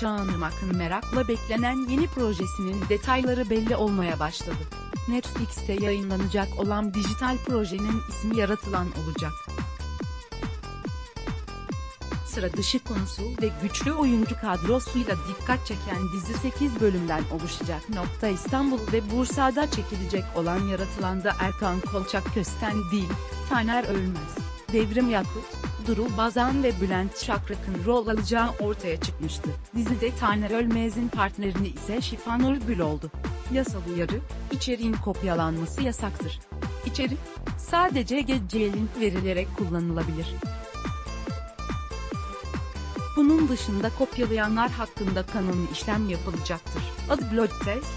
Çağınırmak'ın merakla beklenen yeni projesinin detayları belli olmaya başladı. Netflix'te yayınlanacak olan dijital projenin ismi Yaratılan olacak. Sıra dışı konusu ve güçlü oyuncu kadrosuyla dikkat çeken dizi 8 bölümden oluşacak. Nokta İstanbul ve Bursa'da çekilecek olan Yaratılan'da Erkan Kolçak Kösten değil, Taner Ölmez, Devrim Yakut, Duru Bazan ve Bülent Şakrak'ın rol alacağı ortaya çıkmıştı. Dizide Taner Ölmez'in partnerini ise Şifanur Gül oldu. Yasal uyarı, içeriğin kopyalanması yasaktır. İçerik, sadece geceye link verilerek kullanılabilir. Bunun dışında kopyalayanlar hakkında kanuni işlem yapılacaktır. Adı Blood Test,